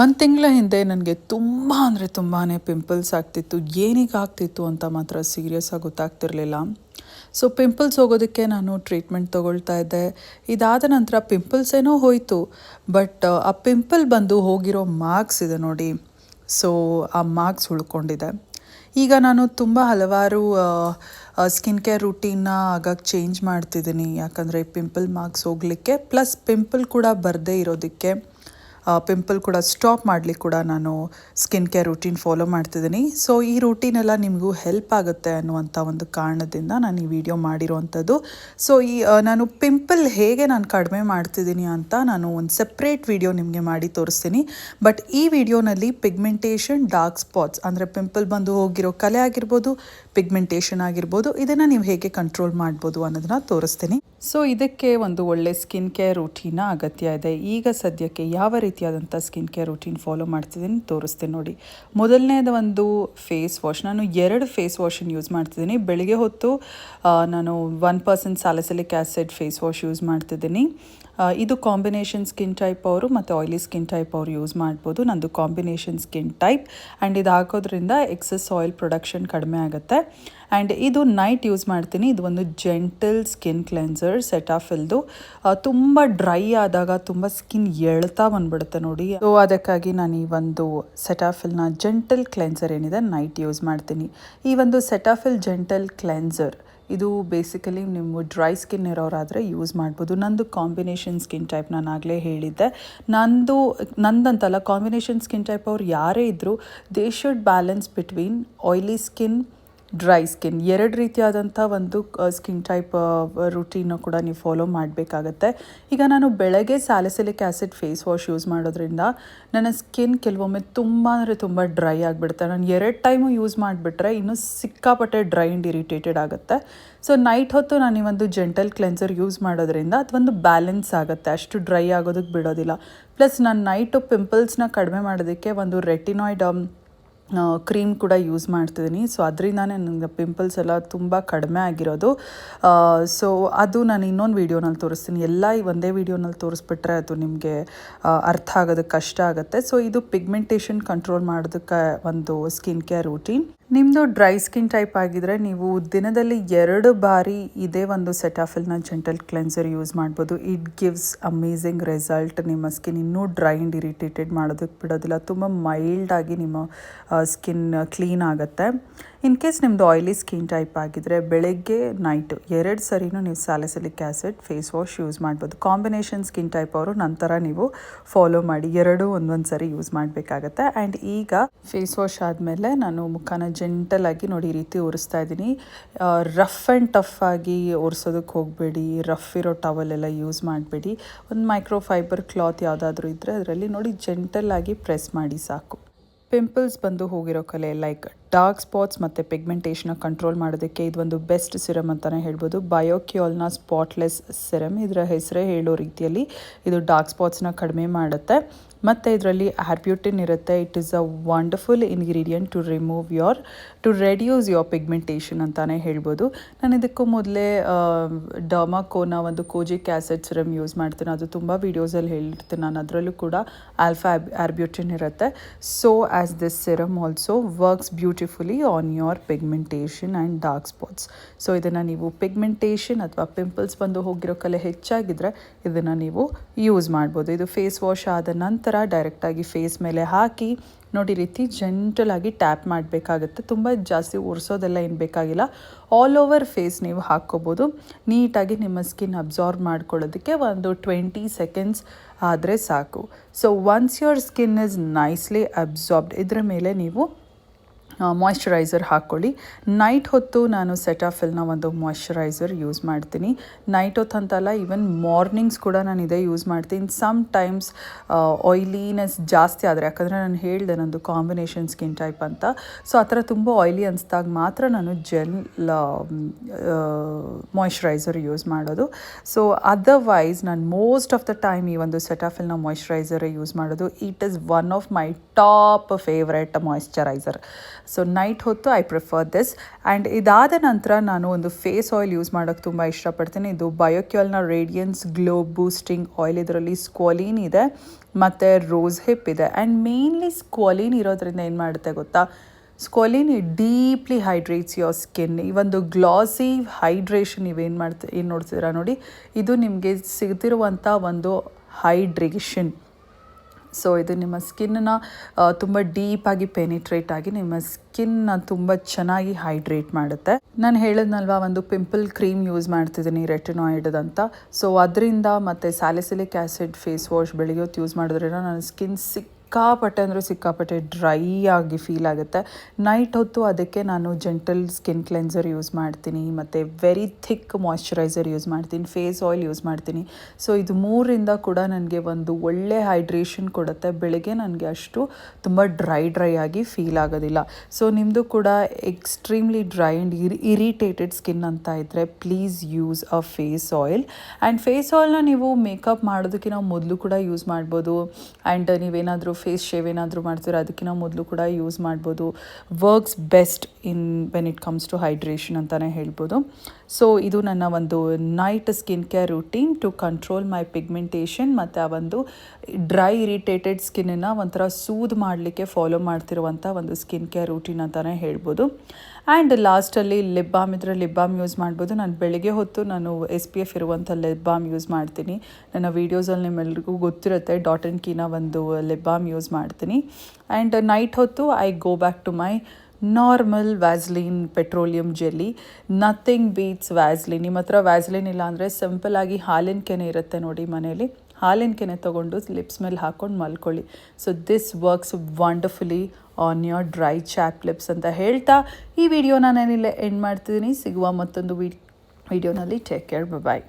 ಒಂದು ತಿಂಗಳ ಹಿಂದೆ ನನಗೆ ತುಂಬ ಅಂದರೆ ತುಂಬಾ ಪಿಂಪಲ್ಸ್ ಆಗ್ತಿತ್ತು. ಏನಿಗೆ ಆಗ್ತಿತ್ತು ಅಂತ ಮಾತ್ರ ಸೀರಿಯಸ್ ಆಗಿ ಗೊತ್ತಾಗ್ತಿರಲಿಲ್ಲ. ಸೊ ಪಿಂಪಲ್ಸ್ ಹೋಗೋದಕ್ಕೆ ನಾನು ಟ್ರೀಟ್ಮೆಂಟ್ ತೊಗೊಳ್ತಾ ಇದ್ದೆ. ಇದಾದ ನಂತರ ಪಿಂಪಲ್ಸ್ ಏನೋ ಹೋಯಿತು. ಬಟ್ ಆ ಪಿಂಪಲ್ ಬಂದು ಹೋಗಿರೋ ಮಾರ್ಕ್ಸ್ ಇದೆ ನೋಡಿ. ಸೊ ಆ ಮಾರ್ಕ್ಸ್ ಉಳ್ಕೊಂಡಿದೆ. ಈಗ ನಾನು ತುಂಬ ಹಲವಾರು ಸ್ಕಿನ್ ಕೇರ್ ರುಟೀನ್ನ ಆಗಾಗ ಚೇಂಜ್ ಮಾಡ್ತಿದ್ದೀನಿ ಯಾಕಂದರೆ ಪಿಂಪಲ್ ಮಾರ್ಕ್ಸ್ ಹೋಗಲಿಕ್ಕೆ ಪ್ಲಸ್ ಪಿಂಪಲ್ ಕೂಡ ಬರದೇ ಇರೋದಕ್ಕೆ. ಪಿಂಪಲ್ ಕೂಡ ಸ್ಟಾಪ್ ಮಾಡಲಿಕ್ಕೆ ಕೂಡ ನಾನು ಸ್ಕಿನ್ ಕೇರ್ ರೂಟೀನ್ ಫಾಲೋ ಮಾಡ್ತಿದ್ದೀನಿ. ಸೊ ಈ ರೂಟೀನೆಲ್ಲ ನಿಮಗೂ ಹೆಲ್ಪ್ ಆಗುತ್ತೆ ಅನ್ನುವಂಥ ಒಂದು ಕಾರಣದಿಂದ ನಾನು ಈ ವಿಡಿಯೋ ಮಾಡಿರೋವಂಥದ್ದು. ಸೊ ಈ ನಾನು ಪಿಂಪಲ್ ಹೇಗೆ ನಾನು ಕಡಿಮೆ ಮಾಡ್ತಿದ್ದೀನಿ ಅಂತ ನಾನು ಒಂದು ಸಪ್ರೇಟ್ ವಿಡಿಯೋ ನಿಮಗೆ ಮಾಡಿ ತೋರಿಸ್ತೀನಿ. ಬಟ್ ಈ ವಿಡಿಯೋನಲ್ಲಿ ಪಿಗ್ಮೆಂಟೇಷನ್ ಡಾರ್ಕ್ ಸ್ಪಾಟ್ಸ್ ಅಂದರೆ ಪಿಂಪಲ್ ಬಂದು ಹೋಗಿರೋ ಕಲೆ ಆಗಿರ್ಬೋದು ಪಿಗ್ಮೆಂಟೇಷನ್ ಆಗಿರ್ಬೋದು, ಇದನ್ನು ನೀವು ಹೇಗೆ ಕಂಟ್ರೋಲ್ ಮಾಡ್ಬೋದು ಅನ್ನೋದನ್ನ ತೋರಿಸ್ತೀನಿ. ಸೊ ಇದಕ್ಕೆ ಒಂದು ಒಳ್ಳೆ ಸ್ಕಿನ್ ಕೇರ್ ರೂಟೀನ ಅಗತ್ಯ ಇದೆ. ಈಗ ಸದ್ಯಕ್ಕೆ ಯಾವ ರೀತಿಯಾದಂಥ ಸ್ಕಿನ್ ಕೇರ್ ರೂಟೀನ್ ಫಾಲೋ ಮಾಡ್ತಿದ್ದೀನಿ ತೋರಿಸ್ತೀನಿ ನೋಡಿ. ಮೊದಲನೇದು ಒಂದು ಫೇಸ್ ವಾಶ್ ನಾನು ಎರಡು ಫೇಸ್ ವಾಶನ್ನು ಯೂಸ್ ಮಾಡ್ತಿದ್ದೀನಿ. ಬೆಳಿಗ್ಗೆ ಹೊತ್ತು ನಾನು one percent salicylic acid face wash use ಮಾಡ್ತಿದ್ದೀನಿ. ಇದು ಕಾಂಬಿನೇಷನ್ ಸ್ಕಿನ್ ಟೈಪ್ ಅವರು ಮತ್ತು ಆಯಿಲಿ ಸ್ಕಿನ್ ಟೈಪ್ ಅವರು ಯೂಸ್ ಮಾಡ್ಬೋದು. ನಂದು ಕಾಂಬಿನೇಷನ್ ಸ್ಕಿನ್ ಟೈಪ್ ಆ್ಯಂಡ್ ಇದು ಹಾಕೋದ್ರಿಂದ ಎಕ್ಸಸ್ ಆಯಿಲ್ ಪ್ರೊಡಕ್ಷನ್ ಕಡಿಮೆ ಆಗುತ್ತೆ. ಆ್ಯಂಡ್ ಇದು ನೈಟ್ ಯೂಸ್ ಮಾಡ್ತೀನಿ. ಇದು ಒಂದು ಜೆಂಟಲ್ ಸ್ಕಿನ್ ಕ್ಲೆನ್ಸರ್ ಸೆಟಾಫಿಲ್ದು ತುಂಬ ಡ್ರೈ ಆದಾಗ ತುಂಬ ಸ್ಕಿನ್ ಎಳ್ತಾ ಬಂದ್ಬಿಡುತ್ತೆ ನೋಡಿ. ಸೊ ಅದಕ್ಕಾಗಿ ನಾನು ಈ ಒಂದು ಸೆಟಾಫಿಲ್ನ ಜೆಂಟಲ್ ಕ್ಲೆನ್ಸರ್ ಏನಿದೆ ನೈಟ್ ಯೂಸ್ ಮಾಡ್ತೀನಿ. ಈ ಒಂದು ಸೆಟಾಫಿಲ್ ಜೆಂಟಲ್ ಕ್ಲೆನ್ಸರ್ ಇದು ಬೇಸಿಕಲಿ ನಿಮ್ಮ ಡ್ರೈ ಸ್ಕಿನ್ ಇರೋರಾದರೆ ಯೂಸ್ ಮಾಡ್ಬೋದು. ನಂದು ಕಾಂಬಿನೇಷನ್ ಸ್ಕಿನ್ ಟೈಪ್ ನಾನು ಆಗಲೇ ಹೇಳಿದ್ದೆ. ನಂದು, ನಂದಂತಲ್ಲ ಕಾಂಬಿನೇಷನ್ ಸ್ಕಿನ್ ಟೈಪ್ ಅವ್ರು ಯಾರೇ ಇದ್ದರೂ they should balance between oily skin dry skin ಎರಡು ರೀತಿಯಾದಂಥ ಒಂದು ಸ್ಕಿನ್ ಟೈಪ್ ರುಟೀನು ಕೂಡ ನೀವು ಫಾಲೋ ಮಾಡಬೇಕಾಗತ್ತೆ. ಈಗ ನಾನು ಬೆಳಗ್ಗೆ salicylic acid face wash use ಮಾಡೋದ್ರಿಂದ ನನ್ನ ಸ್ಕಿನ್ ಕೆಲವೊಮ್ಮೆ ತುಂಬ ಅಂದರೆ ತುಂಬ ಡ್ರೈ ಆಗಿಬಿಡುತ್ತೆ. ನಾನು ಎರಡು ಟೈಮು ಯೂಸ್ ಮಾಡಿಬಿಟ್ರೆ ಇನ್ನೂ ಸಿಕ್ಕಾಪಟ್ಟೆ ಡ್ರೈ ಆ್ಯಂಡ್ ಇರಿಟೇಟೆಡ್ ಆಗುತ್ತೆ. ಸೊ ನೈಟ್ ಹೊತ್ತು ನಾನು ಈ ಒಂದು ಜೆಂಟಲ್ ಕ್ಲೆನ್ಸರ್ ಯೂಸ್ ಮಾಡೋದ್ರಿಂದ ಅದೊಂದು ಬ್ಯಾಲೆನ್ಸ್ ಆಗುತ್ತೆ. ಅಷ್ಟು ಡ್ರೈ ಆಗೋದಕ್ಕೆ ಬಿಡೋದಿಲ್ಲ. ಪ್ಲಸ್ ನಾನು ನೈಟು ಪಿಂಪಲ್ಸ್ನ ಕಡಿಮೆ ಮಾಡೋದಕ್ಕೆ ಒಂದು ರೆಟಿನಾಯ್ಡ್ ಕ್ರೀಮ್ ಕೂಡ ಯೂಸ್ ಮಾಡ್ತಿದ್ದೀನಿ. ಸೊ ಅದರಿಂದಾನೇ ನನಗೆ ಪಿಂಪಲ್ಸ್ ಎಲ್ಲ ತುಂಬ ಕಡಿಮೆ ಆಗಿರೋದು. ಸೊ ಅದು ನಾನು ಇನ್ನೊಂದು ವೀಡಿಯೋನಲ್ಲಿ ತೋರಿಸ್ತೀನಿ. ಎಲ್ಲ ಈ ಒಂದೇ ವೀಡಿಯೋನಲ್ಲಿ ತೋರಿಸ್ಬಿಟ್ರೆ ಅದು ನಿಮಗೆ ಅರ್ಥ ಆಗೋದಕ್ಕೆ ಕಷ್ಟ ಆಗುತ್ತೆ. ಸೊ ಇದು ಪಿಗ್ಮೆಂಟೇಷನ್ ಕಂಟ್ರೋಲ್ ಮಾಡೋದಕ್ಕೆ ಒಂದು ಸ್ಕಿನ್ ಕೇರ್ ರೂಟೀನ್ ನಿಮ್ಮದು ಡ್ರೈ ಸ್ಕಿನ್ ಟೈಪ್ ಆಗಿದ್ರೆ ನೀವು ದಿನದಲ್ಲಿ ಎರಡು ಬಾರಿ ಇದೇ ಒಂದು ಸೆಟಾಫಿಲ್ನ ಜೆಂಟಲ್ ಕ್ಲೆನ್ಸರ್ ಯೂಸ್ ಮಾಡ್ಬೋದು. ಇಟ್ ಗಿವ್ಸ್ ಅಮೇಝಿಂಗ್ ರಿಸಲ್ಟ್ ನಿಮ್ಮ ಸ್ಕಿನ್ ಇನ್ನೂ ಡ್ರೈ ಆ್ಯಂಡ್ ಇರಿಟೇಟೆಡ್ ಮಾಡೋದಕ್ಕೆ ಬಿಡೋದಿಲ್ಲ. ತುಂಬ ಮೈಲ್ಡ್ ಆಗಿ ನಿಮ್ಮ ಸ್ಕಿನ್ ಕ್ಲೀನ್ ಆಗುತ್ತೆ. ಇನ್ ಕೇಸ್ ನಿಮ್ಮದು ಆಯಿಲಿ ಸ್ಕಿನ್ ಟೈಪ್ ಆಗಿದ್ರೆ ಬೆಳಗ್ಗೆ ನೈಟ್ ಎರಡು ಸರಿನೂ ನೀವು salicylic acid face wash use ಮಾಡ್ಬೋದು. ಕಾಂಬಿನೇಷನ್ ಸ್ಕಿನ್ ಟೈಪ್ ಅವರು ನಂತರ ನೀವು ಫಾಲೋ ಮಾಡಿ ಎರಡು ಒಂದೊಂದು ಸರಿ ಯೂಸ್ ಮಾಡಬೇಕಾಗತ್ತೆ. ಆ್ಯಂಡ್ ಈಗ ಫೇಸ್ ವಾಶ್ ಆದಮೇಲೆ ನಾನು ಮುಖನ ಜೆಂಟಲ್ ಆಗಿ ನೋಡಿ ಈ ರೀತಿ ಒರೆಸ್ತಾ ಇದ್ದೀನಿ. ರಫ್ ಆ್ಯಂಡ್ ಟಫ್ ಆಗಿ ಒರೆಸೋದಕ್ಕೆ ಹೋಗಬೇಡಿ. ರಫ್ ಇರೋ ಟವಲ್ ಎಲ್ಲ ಯೂಸ್ ಮಾಡಬೇಡಿ. ಒಂದು ಮೈಕ್ರೋ ಫೈಬರ್ ಕ್ಲಾತ್ ಯಾವುದಾದ್ರೂ ಇದ್ದರೆ ಅದರಲ್ಲಿ ನೋಡಿ ಜೆಂಟಲ್ ಆಗಿ ಪ್ರೆಸ್ ಮಾಡಿ ಸಾಕು. ಪಿಂಪಲ್ಸ್ ಬಂದು ಹೋಗಿರೋ ಕಲೆ ಲೈಕ್ ಡಾರ್ಕ್ ಸ್ಪಾಟ್ಸ್ ಮತ್ತು ಪಿಗ್ಮೆಂಟೇಷನ್ನ ಕಂಟ್ರೋಲ್ ಮಾಡೋದಕ್ಕೆ ಇದೊಂದು ಬೆಸ್ಟ್ ಸಿರಮ್ ಅಂತಲೇ ಹೇಳ್ಬೋದು. ಬಯೋಕ್ಯೂಲ್ನ ಸ್ಪಾಟ್ಲೆಸ್ ಸಿರಮ್. ಇದರ ಹೆಸರೇ ಹೇಳೋ ರೀತಿಯಲ್ಲಿ ಇದು ಡಾರ್ಕ್ ಸ್ಪಾಟ್ಸ್ನ ಕಡಿಮೆ ಮಾಡುತ್ತೆ. ಮತ್ತು ಇದರಲ್ಲಿ ಆರ್ಬ್ಯೂಟಿನ್ ಇರುತ್ತೆ. It is a wonderful ingredient to remove your to reduce your pigmentation ಅಂತಲೇ ಹೇಳ್ಬೋದು. ನಾನು ಇದಕ್ಕೂ ಮೊದಲೇ ಡರ್ಮಾಕೋನ ಒಂದು ಕೋಜಿಕ್ ಆ್ಯಸಿಡ್ ಸಿರಮ್ ಯೂಸ್ ಮಾಡ್ತೀನಿ. ಅದು ತುಂಬ ವೀಡಿಯೋಸಲ್ಲಿ ಹೇಳಿರ್ತೀನಿ ನಾನು ಅದರಲ್ಲೂ ಕೂಡ ಆಲ್ಫಾ ಆರ್ಬ್ಯೂಟಿನ್ ಇರುತ್ತೆ. So as this serum also works beautifully on your pigmentation and dark spots so ಇದನ್ನು ನೀವು ಪಿಗ್ಮೆಂಟೇಷನ್ ಅಥವಾ ಪಿಂಪಲ್ಸ್ ಬಂದು ಹೋಗಿರೋ ಕಲೆ ಹೆಚ್ಚಾಗಿದ್ದರೆ ಇದನ್ನು ನೀವು ಯೂಸ್ ಮಾಡ್ಬೋದು. ಇದು ಫೇಸ್ ವಾಶ್ ಆದ ನಂತರ ಡೈರೆಕ್ಟಾಗಿ ಫೇಸ್ ಮೇಲೆ ಹಾಕಿ ನೋಡಿ ರೀತಿ ಜೆಂಟಲಾಗಿ ಟ್ಯಾಪ್ ಮಾಡಬೇಕಾಗುತ್ತೆ. ತುಂಬ ಜಾಸ್ತಿ ಒರೆಸೋದೆಲ್ಲ ಏನು ಬೇಕಾಗಿಲ್ಲ. ಆಲ್ ಓವರ್ ಫೇಸ್ ನೀವು ಹಾಕ್ಕೋಬೋದು. ನೀಟಾಗಿ ನಿಮ್ಮ ಸ್ಕಿನ್ ಅಬ್ಸಾರ್ಬ್ ಮಾಡ್ಕೊಳ್ಳೋದಕ್ಕೆ ಒಂದು ಟ್ವೆಂಟಿ ಸೆಕೆಂಡ್ಸ್ ಆದರೆ ಸಾಕು. So once your skin is nicely absorbed ಇದರ ಮೇಲೆ ನೀವು ಮಾಯ್ಶ್ಚರೈಸರ್ ಹಾಕ್ಕೊಳ್ಳಿ ನೈಟ್ ಹೊತ್ತು ನಾನು ಸೆಟಾಫಿಲ್ನ ಒಂದು ಮಾಯ್ಶ್ಚರೈಸರ್ ಯೂಸ್ ಮಾಡ್ತೀನಿ. ನೈಟ್ ಹೊತ್ತು ಅಂತಲ್ಲ ಈವನ್ ಮಾರ್ನಿಂಗ್ಸ್ ಕೂಡ ನಾನು ಇದೇ ಯೂಸ್ ಮಾಡ್ತೀನಿ. ಸಮ್ ಟೈಮ್ಸ್ ಆಯ್ಲಿನೆಸ್ ಜಾಸ್ತಿ ಆದರೆ, ಯಾಕಂದರೆ ನಾನು ಹೇಳಿದೆ ನಂದು ಕಾಂಬಿನೇಷನ್ ಸ್ಕಿನ್ ಟೈಪ್ ಅಂತ. ಸೊ ಆ ಥರ ತುಂಬ ಆಯ್ಲಿ ಅನಿಸ್ದಾಗ ಮಾತ್ರ ನಾನು ಜೆಲ್ ಮಾಯ್ಶ್ಚರೈಸರ್ ಯೂಸ್ ಮಾಡೋದು. ಸೊ ಅದರ್ವೈಸ್ ನಾನು ಮೋಸ್ಟ್ ಆಫ್ ದ ಟೈಮ್ ಈ ಒಂದು ಸೆಟಾಫಿಲ್ನ ಮಾಯ್ಶ್ಚರೈಸರೇ ಯೂಸ್ ಮಾಡೋದು. It is one of my top favourite moisturiser so night ಹೊತ್ತು ಐ ಪ್ರಿಫರ್ ದಿಸ್ ಆ್ಯಂಡ್ ಇದಾದ ನಂತರ ನಾನು ಒಂದು ಫೇಸ್ ಆಯಿಲ್ ಯೂಸ್ ಮಾಡೋಕ್ಕೆ ತುಂಬ ಇಷ್ಟಪಡ್ತೀನಿ. ಇದು ಬಯೋಕ್ಯೂಲ್ನ ರೇಡಿಯನ್ಸ್ ಗ್ಲೋ ಬೂಸ್ಟಿಂಗ್ ಆಯಿಲ್ ಇದರಲ್ಲಿ ಸ್ಕ್ವಾಲಿನ್ ಇದೆ, ಮತ್ತು ರೋಸ್ ಹಿಪ್ ಇದೆ. ಆ್ಯಂಡ್ ಮೇನ್ಲಿ ಸ್ಕ್ವಾಲಿನ್ ಇರೋದ್ರಿಂದ ಏನು ಮಾಡುತ್ತೆ ಗೊತ್ತಾ? Squalane deeply hydrates your skin ಈ ಒಂದು ಗ್ಲಾಸಿ ಹೈಡ್ರೇಷನ್ ನೀವೇನು ಮಾಡ್ತೀವಿ ಏನು ನೋಡ್ತೀರಾ ನೋಡಿ? ಇದು ನಿಮಗೆ ಸಿಗ್ತಿರುವಂಥ ಒಂದು ಹೈಡ್ರೇಷನ್ ಸೊ ಇದು ನಿಮ್ಮ ಸ್ಕಿನ್ನ ತುಂಬ ಡೀಪಾಗಿ ಪೆನಿಟ್ರೇಟ್ ಆಗಿ ನಿಮ್ಮ ಸ್ಕಿನ್ನ ತುಂಬ ಚೆನ್ನಾಗಿ ಹೈಡ್ರೇಟ್ ಮಾಡುತ್ತೆ. ನಾನು ಹೇಳಿದ್ನಲ್ವಾ, ಒಂದು ಪಿಂಪಲ್ ಕ್ರೀಮ್ ಯೂಸ್ ಮಾಡ್ತಿದ್ದೀನಿ ರೆಟಿನಾಯ್ಡ್ ಅಂತ. ಸೊ ಅದರಿಂದ ಮತ್ತು ಸ್ಯಾಲಿಸಿಲಿಕ್ ಆ್ಯಸಿಡ್ ಫೇಸ್ ವಾಶ್ ಬೆಳಿಗ್ಗೆ ಯೂಸ್ ಮಾಡೋದ್ರಿಂದ ನನ್ನ ಸ್ಕಿನ್ ಸಿಕ್ಕಾಪಟ್ಟೆ ಅಂದರೆ ಸಿಕ್ಕಾಪಟ್ಟೆ ಡ್ರೈ ಆಗಿ ಫೀಲ್ ಆಗುತ್ತೆ. ನೈಟ್ ಹೊತ್ತು ಅದಕ್ಕೆ ನಾನು ಜೆಂಟಲ್ ಸ್ಕಿನ್ ಕ್ಲೆನ್ಸರ್ ಯೂಸ್ ಮಾಡ್ತೀನಿ, ಮತ್ತು ವೆರಿ ಥಿಕ್ ಮಾಯ್ಶ್ಚರೈಸರ್ ಯೂಸ್ ಮಾಡ್ತೀನಿ ಫೇಸ್ ಆಯಿಲ್ ಯೂಸ್ ಮಾಡ್ತೀನಿ. ಸೊ ಇದು ಮೂರಿಂದ ಕೂಡ ನನಗೆ ಒಂದು ಒಳ್ಳೆ ಹೈಡ್ರೇಷನ್ ಕೊಡುತ್ತೆ. ಬೆಳಗ್ಗೆ ನನಗೆ ಅಷ್ಟು ತುಂಬ ಡ್ರೈ ಡ್ರೈ ಆಗಿ ಫೀಲ್ ಆಗೋದಿಲ್ಲ. ಸೊ ನಿಮ್ಮದು ಕೂಡ ಎಕ್ಸ್ಟ್ರೀಮ್ಲಿ ಡ್ರೈ ಆ್ಯಂಡ್ ಇರಿ ಇರಿಟೇಟೆಡ್ ಸ್ಕಿನ್ ಅಂತ ಇದ್ದರೆ please use a face oil and face ಆಯಿಲ್ನ ನೀವು ಮೇಕಪ್ ಮಾಡೋದಕ್ಕಿಂತ ಮೊದಲು ಕೂಡ ಯೂಸ್ ಮಾಡ್ಬೋದು. ಆ್ಯಂಡ್ ನೀವೇನಾದರೂ ಫೇಸ್ ಶೇವ್ ಏನಾದರೂ ಮಾಡ್ತೀರ ಅದಕ್ಕಿಂತ ಮೊದಲು ಕೂಡ ಯೂಸ್ ಮಾಡ್ಬೋದು. Works best in when it comes to hydration ಅಂತಲೇ ಹೇಳ್ಬೋದು. ಸೊ ಇದು ನನ್ನ ಒಂದು night skin care routine to control my pigmentation ಮತ್ತು ಆ ಒಂದು ಡ್ರೈ ಇರಿಟೇಟೆಡ್ ಸ್ಕಿನ್ನನ್ನು ಒಂಥರ ಸೂದ್ ಮಾಡಲಿಕ್ಕೆ ಫಾಲೋ ಮಾಡ್ತಿರುವಂಥ ಒಂದು ಸ್ಕಿನ್ ಕೇರ್ ರೂಟೀನ್ ಅಂತಲೇ ಹೇಳ್ಬೋದು. ಆ್ಯಂಡ್ ಲಾಸ್ಟಲ್ಲಿ ಲಿಪ್ ಬಾಮ್ ಇದ್ರೆ ಲಿಪ್ ಬಾಮ್ ಯೂಸ್ ಮಾಡ್ಬೋದು. ನಾನು ಬೆಳಗ್ಗೆ ಹೊತ್ತು ನಾನು ಎಸ್ ಪಿ ಎಫ್ ಇರುವಂಥ ಲಿಪ್ ಬಾಮ್ ಯೂಸ್ ಮಾಡ್ತೀನಿ. ನನ್ನ ವೀಡಿಯೋಸಲ್ಲಿ ನಿಮ್ಮೆಲ್ರಿಗೂ ಗೊತ್ತಿರುತ್ತೆ ಡಾಟ್ ಆ್ಯಂಡ್ ಕೀನ ಒಂದು ಲಿಪ್ ಬಾಮ್ ಯೂಸ್ ಮಾಡ್ತೀನಿ. ಆ್ಯಂಡ್ ನೈಟ್ ಹೊತ್ತು I go back to my normal Vaseline petroleum jelly nothing beats Vaseline ನಿಮ್ಮ ಹತ್ರ ವ್ಯಾಸ್ಲಿನ್ ಇಲ್ಲ ಅಂದರೆ ಸಿಂಪಲಾಗಿ ಹಾಲಿನ ಕೆನೆ ಇರುತ್ತೆ ನೋಡಿ ಮನೇಲಿ ಹಾಲಿನ ಕೆನೆ ತೊಗೊಂಡು ಲಿಪ್ಸ್ ಮೇಲೆ ಹಾಕ್ಕೊಂಡು ಮಲ್ಕೊಳ್ಳಿ. So this works wonderfully on your dry chap lips ಅಂತ ಹೇಳ್ತಾ ಈ ವಿಡಿಯೋನ ನಾನಿಲ್ಲೇ ಎಂಡ್ ಮಾಡ್ತಿದ್ದೀನಿ. ಸಿಗುವ ಮತ್ತೊಂದು ವಿಡಿಯೋನಲ್ಲಿ ಟೇಕ್ ಕೇರ್ ಬಾಯ್